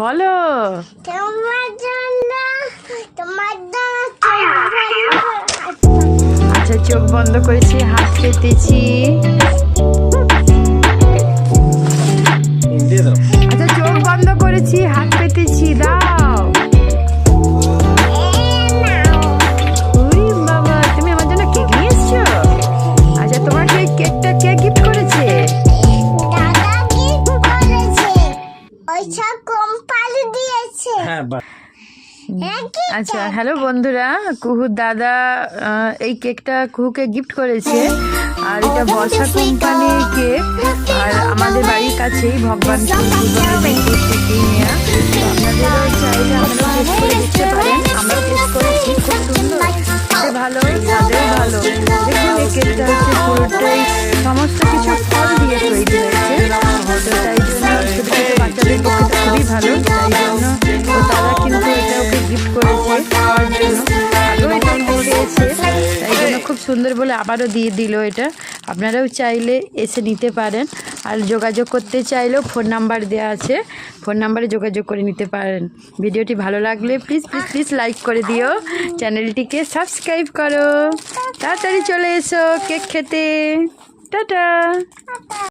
বলো। তোমার জন্য তোমার আচ্ছা চোখ বন্ধ করেছি হাত পেতেছি আচ্ছা চোখ বন্ধ করেছি হাত পেতেছি দাও। আচ্ছা হ্যালো বন্ধুরা। কুহুর দাদা এই কেকটা কুহুকে গিফট করেছে। আর এটা বর্ষা কোম্পানির কেক আর আমাদের বাড়ির কাছেই ভগবান কেকেই নেওয়া তো আপনাদেরও চাইলে আপনারাও টেস্ট করে দেখতে পারেন। আমরাও টেস্ট করেছি খুব সুন্দর। ভালো স্বাদেও ভালো। দেখুন এই কেকটা হচ্ছে পুরোটাই সমস্ত কিছু ফল দিয়ে তৈরি হয়েছে। তো তাই জন্য ছোটো ছোটো বাচ্চাদের পক্ষে খুবই ভালো। খুব সুন্দর বলে আবারও দিয়ে দিল এটা। আপনারাও চাইলে এসে নিতে পারেন। আর যোগাযোগ করতে চাইলেও ফোন নাম্বার দেওয়া আছে। ফোন নাম্বারে যোগাযোগ করে নিতে পারেন। ভিডিওটি ভালো লাগলে প্লিজ প্লিজ প্লিজ লাইক করে দিও। চ্যানেলটিকে সাবস্ক্রাইব করো। তাড়াতাড়ি চলে এসো কেক খেতে। টাটা।